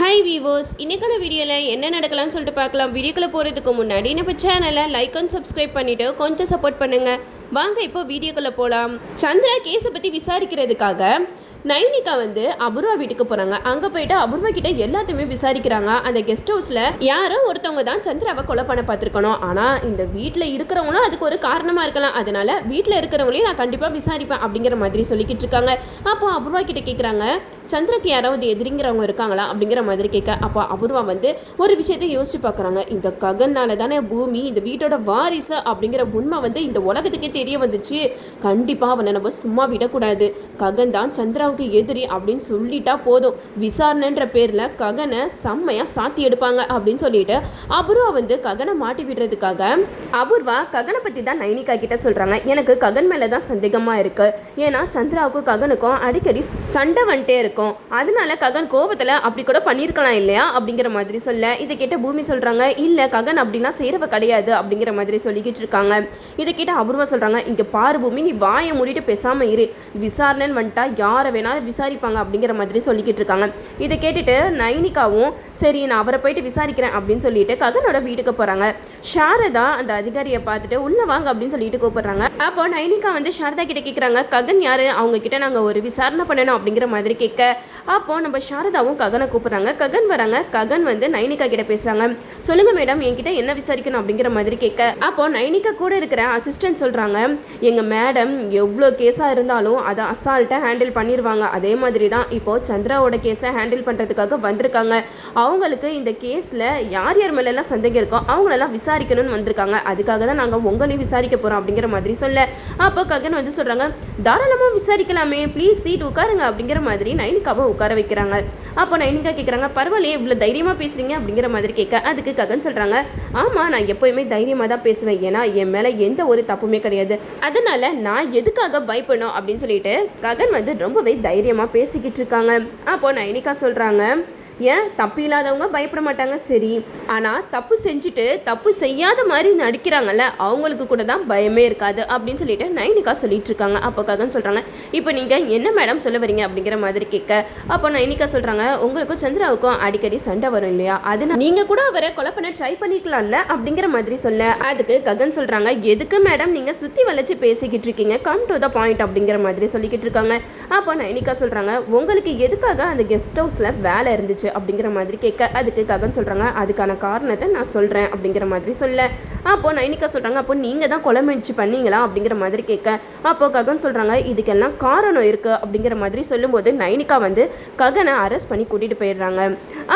High வீவோஸ் இன்னைக்கான வீடியோவில் என்ன நடக்கலாம்னு சொல்லிட்டு பார்க்கலாம். வீடியோக்குள்ளே போகிறதுக்கு முன்னாடி நம்ம சேனலை லைக் அண்ட் சப்ஸ்கிரைப் பண்ணிவிட்டு கொஞ்சம் சப்போர்ட் பண்ணுங்கள் வாங்க இப்போ வீடியோக்குள்ளே போகலாம் சந்திரா கேஸை பற்றி விசாரிக்கிறதுக்காக நைனிகா வந்து அபூர்வா வீட்டுக்கு போகிறாங்க அங்கே போயிட்டு அபூர்வா கிட்ட எல்லாத்தையுமே விசாரிக்கிறாங்க. அந்த கெஸ்ட் ஹவுஸில் யாரோ ஒருத்தவங்க தான் சந்திராவை கொலை பண்ண பார்த்துருக்கணும். ஆனால் இந்த வீட்டில் இருக்கிறவங்களும் அதுக்கு ஒரு காரணமாக இருக்கலாம். அதனால வீட்டில் இருக்கிறவங்களையும் நான் கண்டிப்பாக விசாரிப்பேன் அப்படிங்கிற மாதிரி சொல்லிக்கிட்டு இருக்காங்க. அப்போ அபூர்வா கிட்ட கேட்குறாங்க சந்திரக்கு யாராவது எதிரிங்கிறவங்க இருக்காங்களா அப்படிங்கிற மாதிரி கேட்க அப்போ அபூர்வா வந்து ஒரு விஷயத்தை யோசிச்சு பார்க்குறாங்க. இந்த ககன்னால தானே பூமி இந்த வீட்டோட வாரிசு அப்படிங்கிற உண்மை வந்து இந்த உலகத்துக்கே தெரிய வந்துச்சு. கண்டிப்பாக அவனை நம்ம சும்மா விடக்கூடாது. ககன் தான் சந்திராவுக்கு எதிரி அப்படின்னு சொல்லிட்டா போதும். விசாரணைன்ற பேரில் ககனை செம்மையாக சாத்தி எடுப்பாங்க அப்படின்னு சொல்லிட்டு அபூர்வா வந்து ககனை மாட்டி விடுறதுக்காக அபூர்வா ககனை பற்றி தான் நைனிகா கிட்ட சொல்கிறாங்க எனக்கு ககன் மேலே தான் சந்தேகமாக இருக்குது ஏன்னா சந்திராவுக்கும் ககனுக்கும் அடிக்கடி சண்டை வந்துட்டே இருக்கும். அதனால ககன் கோவத்தில் அப்படி கூட பண்ணியிருக்கலாம் இல்லையா? அப்படிங்கிற மாதிரி சொல்ல இதை கேட்ட பூமி சொல்கிறாங்க இல்லை ககன் அப்படிலாம் செய்கிறவ கிடையாது அப்படிங்கிற மாதிரி சொல்லிக்கிட்டு இருக்காங்க. இதை கேட்ட அபூர்வா சொல்கிறாங்க இங்கே பாரு பூமி நீ வாயை மூடிட்டு பேசாமல் இரு. விசாரணைன்னு வந்துட்டா யாரை வேணாலும் விசாரிப்பாங்க அப்படிங்கிற மாதிரி சொல்லிக்கிட்டு இருக்காங்க. இதை கேட்டுட்டு நைனிகாவும் சரி நான் அவரை போயிட்டு விசாரிக்கிறேன் அப்படின்னு சொல்லிட்டு ககனோட வீட்டுக்கு போகிறாங்க சாரதா அந்த அதிகாரியை பார்த்துட்டு உள்ளே வாங்க அப்படின்னு சொல்லிட்டு கூப்பிடுறாங்க. அப்போ நைனிகா வந்து சாரதா கிட்ட கேட்குறாங்க ககன் யார்? அவங்க கிட்ட நாங்கள் ஒரு விசாரணை பண்ணணும் அப்படிங்கிற மாதிரி கேட்க அப்போ நம்ம சாரதாவும் ககனை கூப்பிட்றாங்க. ககன் வராங்க. ககன் வந்து நைனிகா கிட்ட பேசுறாங்க. சொல்லுங்க மேடம் என்கிட்ட என்ன விசாரிக்கணும் அப்படிங்கிற மாதிரி கேட்க. அப்போ நைனிகா கூட இருக்கிற அசிஸ்டன்ட் சொல்றாங்க எங்க மேடம் எவ்வளோ கேஸாக இருந்தாலும் அதை அசால்ட்டாக ஹேண்டில் பண்ணிடுவாங்க அதே மாதிரி தான் இப்போ சந்திராவோட கேஸை ஹேண்டில் பண்ணுறதுக்காக வந்திருக்காங்க. அவங்களுக்கு இந்த கேஸில் யார் யார் மேலெல்லாம் சந்தேகம் இருக்கோ அவங்களெல்லாம் விசாரிக்கணும்னு வந்திருக்காங்க. அதுக்காக தான் நாங்கள் உங்களையும் விசாரிக்க போகிறோம் அப்படிங்கிற மாதிரி சொல்ல. அப்போ ககன் வந்து சொல்கிறாங்க தாராளமாக விசாரிக்கலாமே. ப்ளீஸ் சீட் உட்காருங்க அப்படிங்கிற மாதிரி நைனிகாவை உட்கார வைக்கிறாங்க. அப்போ நைனிகா கேட்குறாங்க பரவாயில்லையே இவ்வளோ தைரியமாக பேசுகிறீங்க அப்படிங்கிற மாதிரி கேட்க அதுக்கு ககன் சொல்கிறாங்க ஆமாம் நான் எப்போயுமே தைரியமாக தான் பேசுவேன். ஏன்னா என் மேலே எந்த ஒரு தப்புமே கிடையாது. அதனால் நான் எதுக்காக பயப்படணும்? அப்படின்னு சொல்லிட்டு ககன் வந்து ரொம்பவே தைரியமாக பேசிக்கிட்டு இருக்காங்க. அப்போ நைனிகா சொல்கிறாங்க ஏன்? தப்பு இல்லாதவங்க பயப்பட மாட்டாங்க. சரி. ஆனால் தப்பு செஞ்சுட்டு தப்பு செய்யாத மாதிரி நடிக்கிறாங்கல்ல அவங்களுக்கு கூட தான் பயமே இருக்காது அப்படின்னு சொல்லிட்டு நைனிகா சொல்லிட்டு இருக்காங்க. அப்போ ககன் சொல்கிறாங்க இப்போ நீங்கள் என்ன மேடம் சொல்ல வரீங்க? அப்படிங்கிற மாதிரி கேட்க அப்போ நைனிகா சொல்கிறாங்க உங்களுக்கும் சந்திராவுக்கும் அடிக்கடி சண்டை வரும் இல்லையா? அது நீங்கள் கூட அவரை கொலை பண்ண ட்ரை பண்ணிக்கலாம்ல? அப்படிங்கிற மாதிரி சொல்ல அதுக்கு ககன் சொல்கிறாங்க எதுக்கு மேடம் நீங்கள் சுற்றி வளைச்சு பேசிக்கிட்டு இருக்கீங்க? கம் டு த பாயிண்ட் அப்படிங்கிற மாதிரி சொல்லிக்கிட்டு இருக்காங்க. அப்போ நைனிகா சொல்கிறாங்க உங்களுக்கு எதுக்காக அந்த கெஸ்ட் ஹவுஸில் வேலை இருந்துச்சு? அப்படிங்கிற மாதிரி கேட்க அதுக்கு ககன் சொல்கிறாங்க அதுக்கான காரணத்தை நான் சொல்கிறேன் அப்படிங்கிற மாதிரி சொல்ல. அப்போ நைனிகா சொல்கிறாங்க அப்போ நீங்கள் தான் கொலை முயற்சி பண்ணீங்களா அப்படிங்கிற மாதிரி கேட்க. அப்போ ககன் சொல்கிறாங்க இதுக்கெல்லாம் காரணம் இருக்குது அப்படிங்கிற மாதிரி சொல்லும்போது நைனிகா வந்து ககனை அரெஸ்ட் பண்ணி கூட்டிகிட்டு போயிடுறாங்க.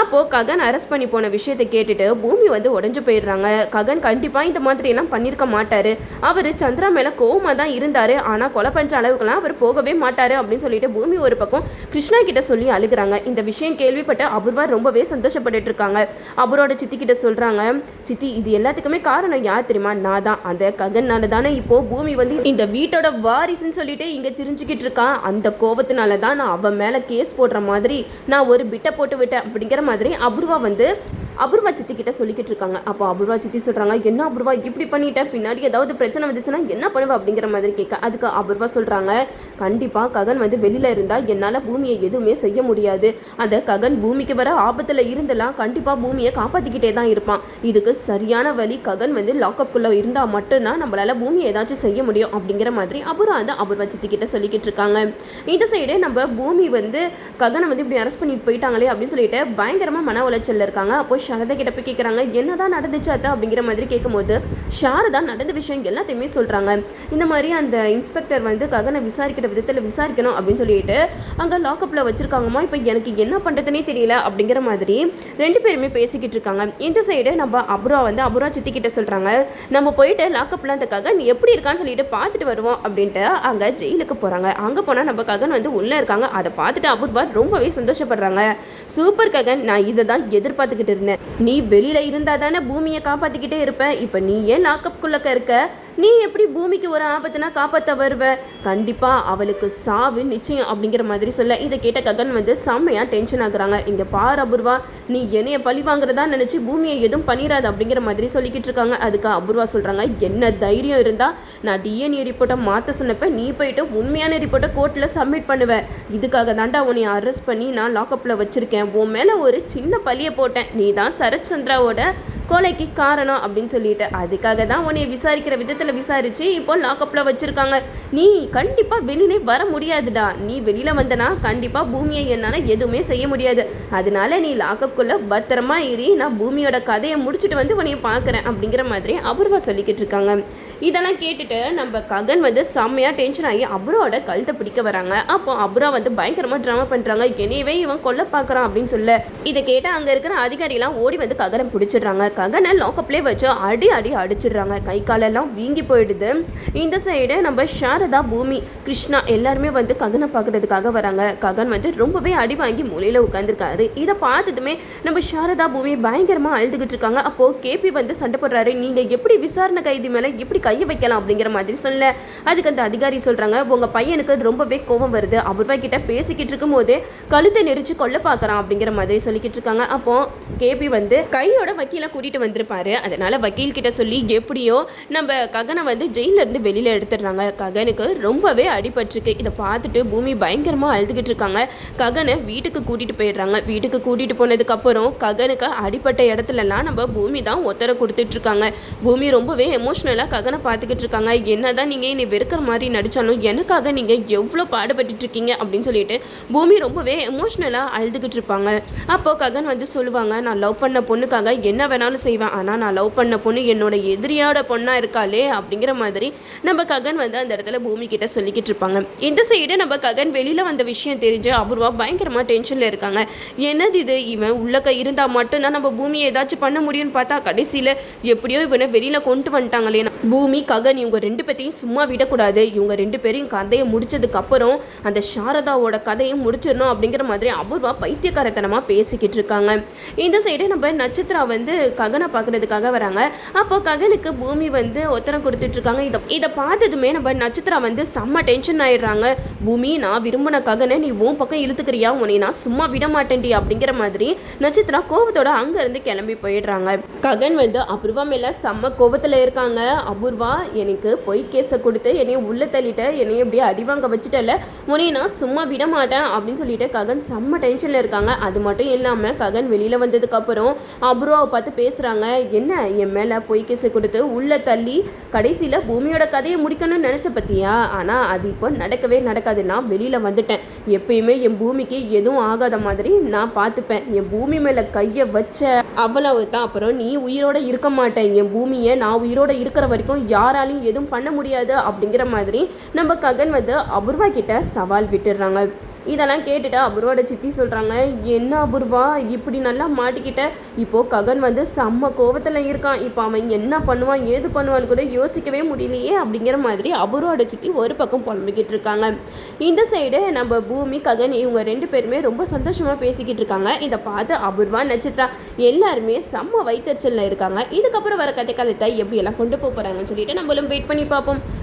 அப்போது ககன் அரெஸ்ட் பண்ணி போன விஷயத்தை கேட்டுட்டு பூமி வந்து உடஞ்சு போயிடுறாங்க. ககன் கண்டிப்பாக இந்த மாதிரியெல்லாம் பண்ணியிருக்க மாட்டார். அவர் சந்திரா மேலே கோவமாக தான் இருந்தார். ஆனால் கொலை பண்ணுற அளவுக்குலாம் அவர் போகவே மாட்டார் அப்படின்னு சொல்லிட்டு பூமி ஒரு பக்கம் கிருஷ்ணா கிட்ட சொல்லி அழுகுறாங்க. இந்த விஷயம் கேள்விப்பட்ட அபூர்வா ரொம்பவே சந்தோஷப்பட்டுட்டு இருக்காங்க அபூர்வோட சித்தி கிட்ட சொல்கிறாங்க சித்தி இது எல்லாத்துக்குமே காரணம் யார் தெரியுமா? நான் தான். அந்த ககன்னால தானே இப்போ பூமி வந்து இந்த வீட்டோட வாரிசுன்னு சொல்லிட்டு இங்கே தெரிஞ்சுக்கிட்டு இருக்கான் அந்த கோவத்தினால தான் நான் அவன் மேலே கேஸ் போடுற மாதிரி நான் ஒரு பிட்டை போட்டு விட்டேன். அப்படிங்கிற மாதிரி அபூர்வா வந்து அபூர்வா சித்தி கிட்ட சொல்லிக்கிட்டு இருக்காங்க. அப்போ அபூர்வா சித்தி சொல்கிறாங்க என்ன அபூர்வா இப்படி பண்ணிட்ட? பின்னாடி ஏதாவது பிரச்சனை வந்துச்சுன்னா என்ன பண்ணுவ? அப்படிங்கிற மாதிரி கேட்க அதுக்கு அபூர்வா சொல்கிறாங்க கண்டிப்பாக ககன் வந்து வெளியில் இருந்தால் என்னால் பூமியை எதுவுமே செய்ய முடியாது. அந்த ககன் பூமிக்கு வர ஆபத்தில் இருந்தெல்லாம் கண்டிப்பாக பூமியை காப்பாற்றிக்கிட்டே தான் இருப்பான். இதுக்கு சரியான வழி ககன் வந்து லாக்அப்குள்ளே இருந்தால் மட்டும்தான் நம்மளால் பூமியை ஏதாச்சும் செய்ய முடியும். அப்படிங்கிற மாதிரி அபூர்வா வந்து அபூர்வா சித்தி கிட்ட சொல்லிக்கிட்டு இருக்காங்க. இந்த சைடு நம்ம பூமி வந்து ககனை வந்து இப்படி அரெஸ்ட் பண்ணிட்டு போயிட்டாங்களே அப்படின்னு சொல்லிட்டு பயங்கரமாக மன உளைச்சலில் இருக்காங்க. அப்போ சாரதா கிட்ட போய் கேட்குறாங்க என்னதான் நடந்துச்சு அத்தை? அப்படிங்கிற மாதிரி கேட்கும்போது சாரதா நடந்த விஷயம் எல்லாத்தையுமே சொல்கிறாங்க இந்த மாதிரி அந்த இன்ஸ்பெக்டர் வந்து ககனை விசாரிக்கிற விதத்தில் விசாரிக்கணும் அப்படின்னு சொல்லிட்டு அங்கே லாக்அப்பில் வச்சுருக்காங்கம்மா இப்போ எனக்கு என்ன பண்ணுறதுனே தெரியல அப்படிங்கிற மாதிரி ரெண்டு பேருமே பேசிக்கிட்டு இருக்காங்க. இந்த சைடு நம்ம அபுரா வந்து அபுரா சித்தி கிட்ட சொல்கிறாங்க நம்ம போயிட்டு லாக்அப்பில் அந்த ககன் எப்படி இருக்கான்னு சொல்லிட்டு பார்த்துட்டு வருவோம் அப்படின்ட்டு அங்கே ஜெயிலுக்கு போகிறாங்க அங்கே போனால் நம்ம ககன் வந்து உள்ளே இருக்காங்க. அதை பார்த்துட்டு அபூர்வா ரொம்பவே சந்தோஷப்படுறாங்க. சூப்பர் ககன் நான் இதை தான் எதிர்பார்த்துக்கிட்டு இருந்தேன். நீ வெளியில் இருந்தால் தானே பூமியை காப்பாற்றிக்கிட்டே இருப்ப? இப்போ நீ ஏன் லாக்அப்குள்ளக்க இருக்க? நீ எப்படி பூமிக்கு ஒரு ஆபத்துனா காப்பாற்ற வருவ? கண்டிப்பாக அவளுக்கு சாவு நிச்சயம் அப்படிங்கிற மாதிரி சொல்ல. இதை கேட்ட ககன் வந்து செம்மையாக டென்ஷன் ஆகுறாங்க. இங்கே பார் அபூர்வா நீ என்னைய பழி வாங்குறதா நினச்சி பூமியை எதுவும் பண்ணிடாது அப்படிங்கிற மாதிரி சொல்லிக்கிட்டு இருக்காங்க. அதுக்கு அபூர்வா சொல்கிறாங்க என்ன தைரியம் இருந்தால் நான் டிஎன்ஏ ரிப்போர்ட்டை மாற்ற சொன்னப்ப நீ போயிட்டு உண்மையான ரிப்போர்ட்டை கோர்ட்டில் சப்மிட் பண்ணுவேன் இதுக்காக தாண்டா உன்னை அரெஸ்ட் பண்ணி நான் லாக்அப்பில் வச்சுருக்கேன். உன் மேலே ஒரு சின்ன பழியை போட்டேன். நீ தான் சரத் சந்திராவோட கொலைக்கு காரணம் அப்படின்னு சொல்லிட்டு அதுக்காக தான் உன்னை விசாரிக்கிற விதத்தில் விசாரித்து இப்போ லாக்கப்பில் வச்சிருக்காங்க. நீ கண்டிப்பாக வெளியிலே வர முடியாதுடா. நீ வெளியில் வந்தனா கண்டிப்பாக பூமியை என்னால் எதுவுமே செய்ய முடியாது. அதனால நீ லாக்கப்புக்குள்ளே பத்திரமா ஏறி நான் பூமியோட கதையை முடிச்சுட்டு வந்து உன்னைய பார்க்குறேன் அப்படிங்கிற மாதிரி அபூர்வா சொல்லிக்கிட்டு இருக்காங்க. இதெல்லாம் கேட்டுட்டு நம்ம ககன் வந்து செம்மையாக டென்ஷன் ஆகி அபுரோட கழுத்தை பிடிக்க வராங்க. அப்போ அபுரா வந்து பயங்கரமாக ட்ராமா பண்ணுறாங்க எனவே இவன் கொல்ல பார்க்குறான் அப்படின்னு சொல்ல. இதை கேட்டால் அங்கே இருக்கிற அதிகாரிலாம் ஓடி வந்து ககனை பிடிச்சிடுறாங்க. ககனை லாக்கப்லேயே வச்சு அடி அடி அடிச்சிடுறாங்க. கை காலெல்லாம் வீங்கி போயிடுது. இந்த சைடு நம்ம சாரதா பூமி கிருஷ்ணா எல்லாருமே வந்து ககனை பார்க்கறதுக்காக வராங்க. ககன் வந்து ரொம்பவே அடி வாங்கி மூலையில் உட்காந்துருக்காரு இதை பார்த்ததுமே நம்ம சாரதா பூமி பயங்கரமாக அழுதுகிட்டு இருக்காங்க. அப்போது கேபி வந்து சண்டை போடுறாரு. நீங்கள் எப்படி விசாரணை கைதி மேலே எப்படி கையை வைக்கலாம் அப்படிங்கிற மாதிரி சொல்ல அதுக்கு அந்த அதிகாரி சொல்கிறாங்க உங்கள் பையனுக்கு ரொம்பவே கோபம் வருது. அபூர்வா கிட்ட பேசிக்கிட்டு இருக்கும்போது கழுத்தை நெரிச்சு கொல்ல பார்க்குறான். அப்படிங்கிற மாதிரி சொல்லிக்கிட்டு இருக்காங்க. அப்போது கேபி வந்து கையோட வக்கீலை கூட்டிகிட்டு வந்திருப்பாரு. அதனால் வக்கீல்கிட்ட சொல்லி எப்படியோ நம்ம ககனை வந்து ஜெயிலிருந்து வெளியில் எடுத்துடுறாங்க. ககனுக்கு ரொம்பவே அடிபட்டிருக்கு. இதை பார்த்துட்டு பூமி பயங்கரமாக அழுதுகிட்டு இருக்காங்க. ககனை வீட்டுக்கு கூட்டிகிட்டு போயிடுறாங்க. வீட்டுக்கு கூட்டிகிட்டு போனதுக்கப்புறம் ககனுக்கு அடிப்பட்ட இடத்துலலாம் நம்ம பூமி தான் ஒத்தரை கொடுத்துட்ருக்காங்க பூமி ரொம்பவே எமோஷ்னலாக ககனை பார்த்துக்கிட்டு இருக்காங்க. என்னதான் நீங்கள் என்னை வெறுக்கிற மாதிரி நடித்தாலும் எனக்காக நீங்கள் எவ்வளோ பாடுபட்டுட்டு இருக்கீங்க? அப்படின்னு சொல்லிட்டு பூமி ரொம்பவே எமோஷ்னலாக அழுதுகிட்டு இருப்பாங்க. அப்போது ககன் வந்து சொல்லுவாங்க நான் லவ் பண்ண பொண்ணுக்காக என்ன வேணாலும் செய்வேன். ஆனால் நான் லவ் பண்ண பொண்ணு என்னோட எதிரியோட பொண்ணாக இருக்காளே அப்படிங்கிற மாதிரி நம்ம ககன் வந்து அந்த இடத்துல பூமி கிட்ட சொல்லிக்கிட்டு இருப்பாங்க. இந்த சைடு நம்ம ககன் வெளியில் வந்த விஷயம் தெரிஞ்சு அபூர்வா பயங்கரமாக டென்ஷனில் இருக்காங்க. என்னது இது? இவன் உள்ளக்க இருந்தால் மட்டும்தான் நம்ம பூமியை ஏதாச்சும் பண்ண முடியும்னு பார்த்தா கடைசியில் எப்படியோ இவனை வெளியில் கொண்டு வந்துட்டாங்களே. பூமி ககன் இவங்க ரெண்டு பேர்த்தையும் சும்மா விடக்கூடாது. இவங்க ரெண்டு பேரையும் கதையை முடிச்சதுக்கப்புறம் அந்த சாரதாவோட கதையை முடிச்சிடணும் அப்படிங்கிற மாதிரி அபூர்வா பைத்தியக்காரத்தனமாக பேசிக்கிட்டு இருக்காங்க. இந்த சைடு நம்ம நட்சத்திரா வந்து ககனை பார்க்கறதுக்காக வராங்க. அப்போ ககனுக்கு பூமி வந்து உத்தரம் கொடுத்துட்டு இருக்காங்க இதை இதை பார்த்ததுமே நம்ம நட்சத்திரா வந்து செம்ம டென்ஷன் ஆயிடுறாங்க. பூமி நான் விரும்பின ககனை நீ உன் பக்கம் இழுத்துக்கிறியா? உன்னை நான் சும்மா விட மாட்டேன்டி அப்படிங்கிற மாதிரி நட்சத்திரா கோவத்தோட அங்கேருந்து கிளம்பி போயிடுறாங்க. ககன் வந்து அபூர்வா மேலே செம்ம கோவத்தில் இருக்காங்க. அபூர்வா எனக்கு பொய் கேஸை கொடுத்து என்னைய உள்ள தள்ளிட்ட என்னைய இப்படியே அடிவாங்க வச்சுட்டல உன்னை நான் சும்மா விட மாட்டேன் அப்படின்னு சொல்லிட்டு ககன் செம்ம டென்ஷனில் இருக்காங்க. அது மட்டும் இல்லாமல் ககன் வெளியில் வந்ததுக்கப்புறம் அபூர்வாவை பார்த்து பேசுகிறாங்க என்ன என் மேலே பொய் கேஸை கொடுத்து உள்ளே தள்ளி கடைசியில் பூமியோட கதையை முடிக்கணும்னு நினச்ச பார்த்தியா ஆனால் அது இப்போ நடக்கவே நடக்காது. நான் வெளியில் வந்துட்டேன். எப்பயுமே என் பூமிக்கு எதுவும் ஆகாத மாதிரி நான் பார்த்துப்பேன். என் பூமி மேலே கையை வச்ச அவ்வளவு தான் அப்புறம் நீ உயிரோட இருக்க மாட்டேன். என் பூமியை நான் உயிரோட இருக்கிற வரைக்கும் யாராலையும் எதுவும் பண்ண முடியாது அப்படிங்கிற மாதிரி நம்ம ககன் வந்து அபூர்வா கிட்ட சவால் விட்டுடுறாங்க இதெல்லாம் கேட்டுட்டு அபூர்வோட சித்தி சொல்கிறாங்க என்ன அபூர்வா? இப்படி நல்லா மாட்டிக்கிட்ட. இப்போது ககன் வந்து செம்ம கோவத்தில் இருக்கான். இப்போ அவன் என்ன பண்ணுவான் ஏது பண்ணுவான்னு கூட யோசிக்கவே முடியலையே அப்படிங்கிற மாதிரி அபூர்வோட சித்தி ஒரு பக்கம் புலம்பிக்கிட்டு இருக்காங்க. இந்த சைடு நம்ம பூமி ககன் இவங்க ரெண்டு பேருமே ரொம்ப சந்தோஷமாக பேசிக்கிட்டு இருக்காங்க. இதை பார்த்து அபூர்வா நட்சத்திரா எல்லாருமே செம்ம வைத்தறிச்சலில் இருக்காங்க. இதுக்கப்புறம் வர கதை கதைத்தை எப்படியெல்லாம் கொண்டு போக போகிறாங்கன்னு சொல்லிட்டு நம்மளும் வெயிட் பண்ணி பார்ப்போம்.